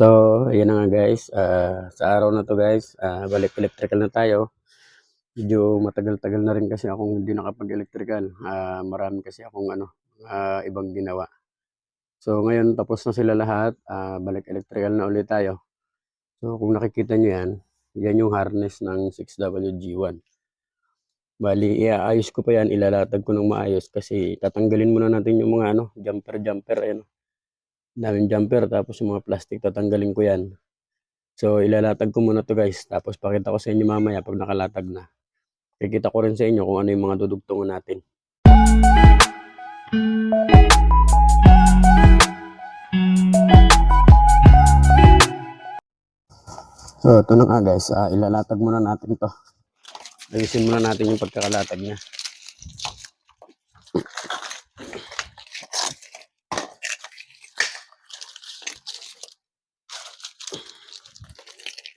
So, ayan na nga guys. Ah, sa araw na to guys, ah, balik electrical na tayo. Medyo matagal-tagal na rin kasi akong hindi nakapag-electrical. Ah, marami kasi akong ano, ah, ibang ginawa. So, ngayon tapos na sila lahat. Ah, balik electrical na ulit tayo. So, kung nakikita nyo yan, yan yung harness ng 6WG1. Bali, iaayos ko pa yan, ilalatag ko ng maayos kasi tatanggalin muna natin yung mga ano, jumper-jumper, ayan. Daming jumper, tapos yung mga plastic, tatanggalin ko yan. So, ilalatag ko muna to guys, tapos pakita ko sa inyo mamaya pag nakalatag na. Kikita ko rin sa inyo kung ano yung mga dudugtungan natin. So, ito na nga guys, ah, ilalatag muna natin to. Ayusin muna natin yung pagkakalatag niya.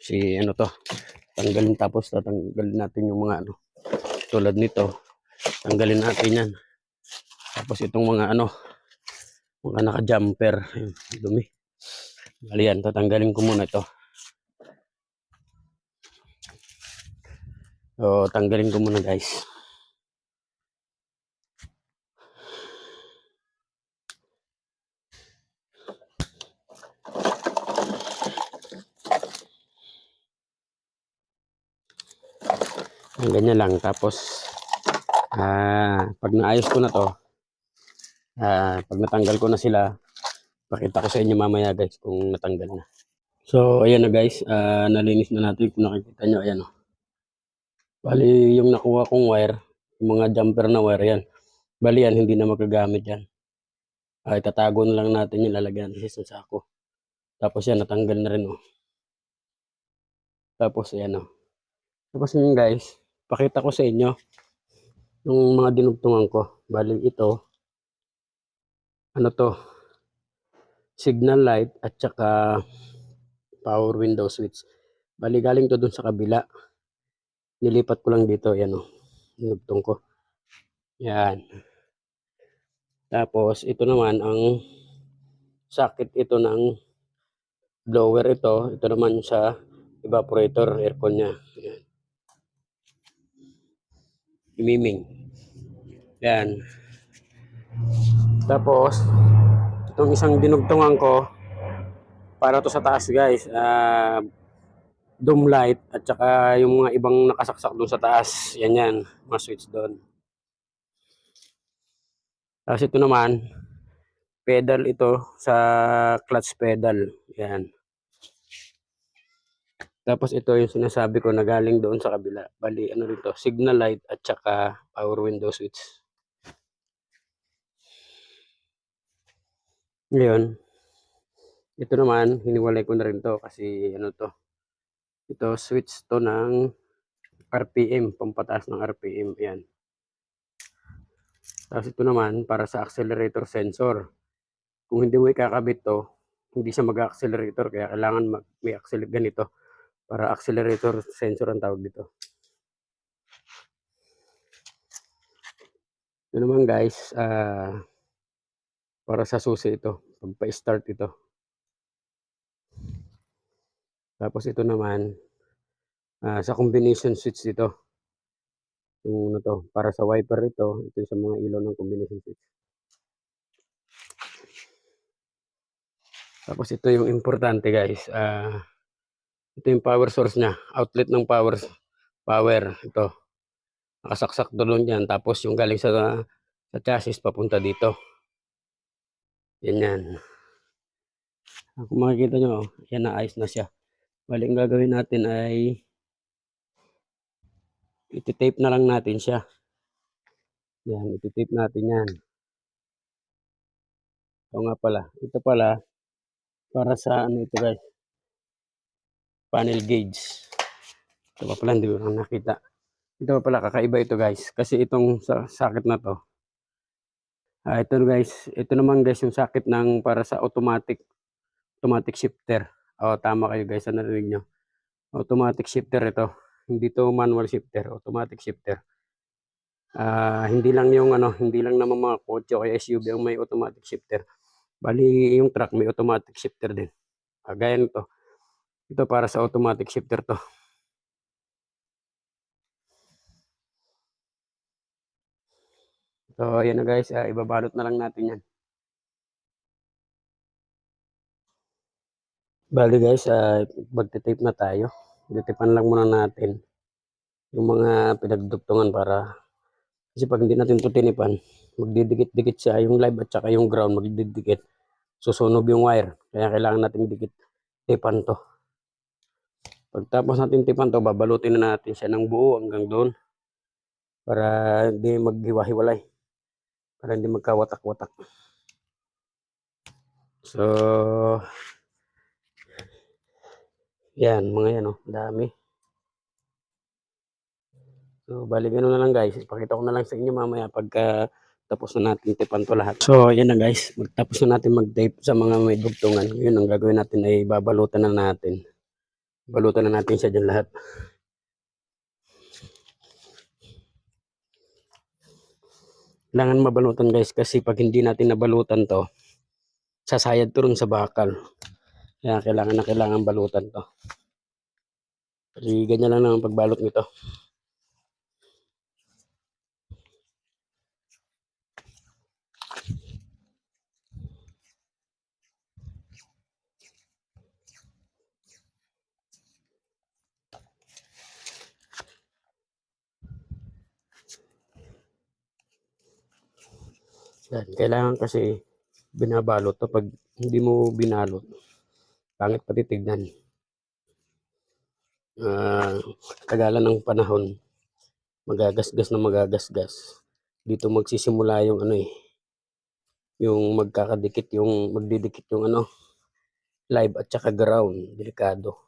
Si ano to, tanggalin tapos tatanggalin natin yung mga ano, tulad nito, tanggalin natin yan. Tapos itong mga ano, mga naka-jumper, dumi. Bali yan, tatanggalin ko muna ito. So, tanggalin ko muna guys. Ang ganyan lang. Tapos, ah, pag naayos ko na to, ah, pag natanggal ko na sila, pakita ko sa inyo mamaya guys kung natanggal na. So, ayan na guys, ah, nalinis na natin kung nakikita nyo, ayan o. Bali, yung nakuha kong wire, yung mga jumper na wire yan. Bali yan, hindi na magagamit yan. Ay, tatago na lang natin yung lalagyan natin sa sako. Tapos yan, natanggal na rin oh. Tapos ayan oh. Tapos yun guys, pakita ko sa inyo yung mga dinugtungan ko. Bali ito, ano to, signal light at saka power window switch. Bali galing to dun sa kabila. Nilipat ko lang dito, yan oh. Dinugtong ko. Yan. Tapos ito naman ang socket ito ng blower ito. Ito naman sa evaporator, aircon niya. Yan. Imiming. Yan. Tapos, itong isang dinugtungan ko, para to sa taas guys, ah dome light at saka yung mga ibang nakasaksak doon sa taas. Yan yan, mga switch doon. Tapos ito naman, pedal ito sa clutch pedal. Yan. Tapos ito yung sinasabi ko na galing doon sa kabila. Bali, ano rito, signal light at saka power window switch. Ngayon, ito naman, hiniwalay ko na rin to kasi ano to, ito switch to ng RPM, pampataas ng RPM. Yan. Tapos ito naman, para sa accelerator sensor. Kung hindi mo ikakabit to, hindi siya mag-accelerator, kaya kailangan mag may accelerate ganito para accelerator sensor ang tawag dito. Ito naman guys, ah para sa susi ito, pagpa-start ito. Tapos ito naman, ah, sa combination switch dito. Yung ano to, para sa wiper ito, ito sa mga ilaw ng combination switch. Tapos ito yung importante guys, ah ito yung power source niya, outlet ng power power ito. Nakasaksak doon yan, tapos yung galing sa sa chassis papunta dito. Yan yan. Kung makikita nyo, yan na ayos na siya. Bali, ang gagawin natin ay iti-tape na lang natin siya. Yan, iti-tape natin yan. Ito nga pala. Ito pala, para sa ano ito guys, panel gauge. Ito pa pala, hindi ko nakita. Ito pa pala, kakaiba ito guys. Kasi itong sa socket na to, ah ito guys, ito naman guys yung socket ng para sa automatic automatic shifter. O, tama kayo guys, ano narinig nyo? Automatic shifter ito. Hindi to manual shifter, automatic shifter. Ah, hindi lang yung ano, hindi lang naman mga kotse o kaya SUV ang may automatic shifter. Bali, yung truck may automatic shifter din. Ah, gaya nito. Ito para sa automatic shifter to. So, ayan na guys, ah, ibabalot na lang natin yan. Bali guys, ah, magte-tape na tayo. Titipan lang muna natin yung mga pinagdugtungan para kasi pag hindi natin ito tinipan, magdidikit-dikit siya yung live at saka yung ground magdidikit. Susunog yung wire. Kaya kailangan natin dikit tipan to. Pagtapos natin tipan to, babalutin na natin siya ng buo hanggang doon para hindi maghiwa-hiwalay. Para hindi magkawatak-watak. So, yan, mga yan, oh, dami. So, bali ganun na lang guys. Ipakita ko na lang sa inyo mamaya pagka tapos na natin tipan to lahat. So, yan na guys. Magtapos na natin mag-tape sa mga may dugtungan. Yun ang gagawin natin ay babalutan na natin. Balutan na natin siya dyan lahat. Kailangan mabalutan guys kasi pag hindi natin nabalutan to, sasayad to sa bakal. Kaya kailangan na kailangan balutan to. Kasi ganyan lang naman pagbalot nito. Yan, kailangan kasi binabalot to pag hindi mo binalot. Pangit pati tignan. Ah, tagalan ng panahon, magagasgas na magagasgas. Dito magsisimula yung ano eh, yung magkakadikit yung magdidikit yung ano, live at saka ground, delikado.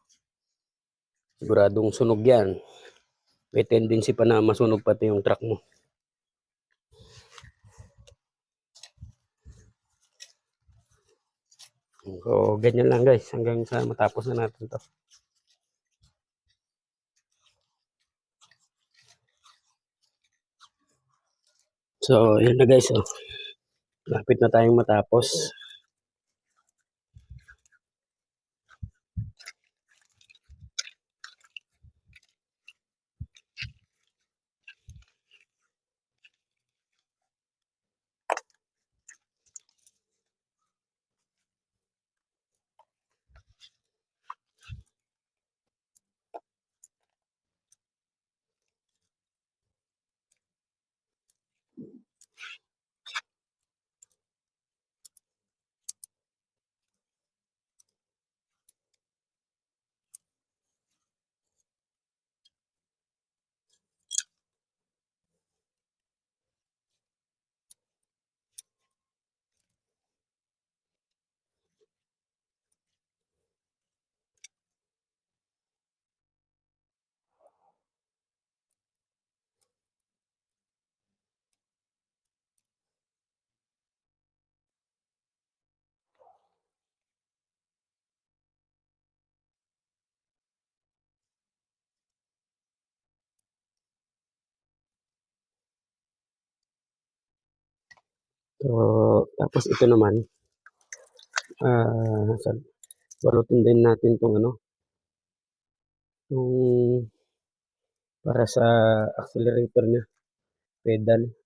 Siguradong sunog yan. May tendency pa na masunog pati yung truck mo. So, ganyan lang guys, hanggang sa matapos na natin to. So, yun na guys, oh. Lapit na tayong matapos. So, tapos ito naman, uh, balutin din natin tong ano, yung para sa accelerator niya, pedal.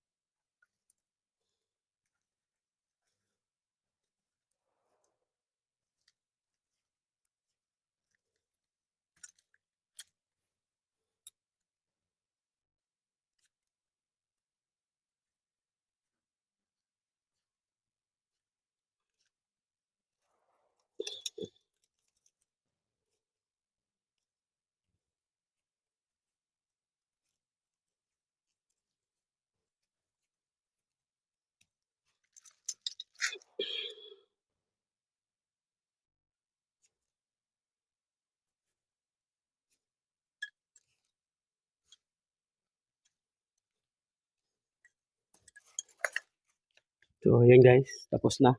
So, ayan guys, tapos na.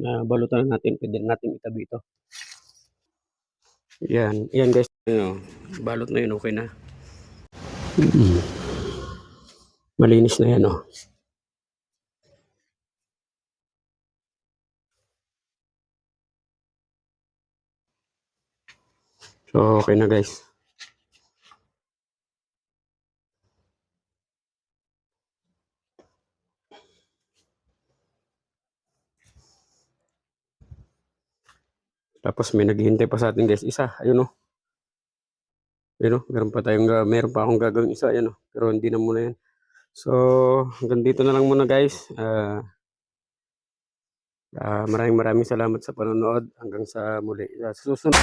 Na balutan na natin, pwede na natin itabi ito. Yan, yan guys, ano, balot na yun, okay na. Mm. Malinis na yan, oh. So, okay na guys. Tapos may naghihintay pa sa atin guys. Isa, ayun o. Ayun o, meron pa tayong, ga- meron pa akong gagawin isa, ayun o. Pero hindi na muna yan. So, hanggang dito na lang muna guys. Ah, ah, maraming maraming salamat sa panonood. Hanggang sa muli. Sa susunod.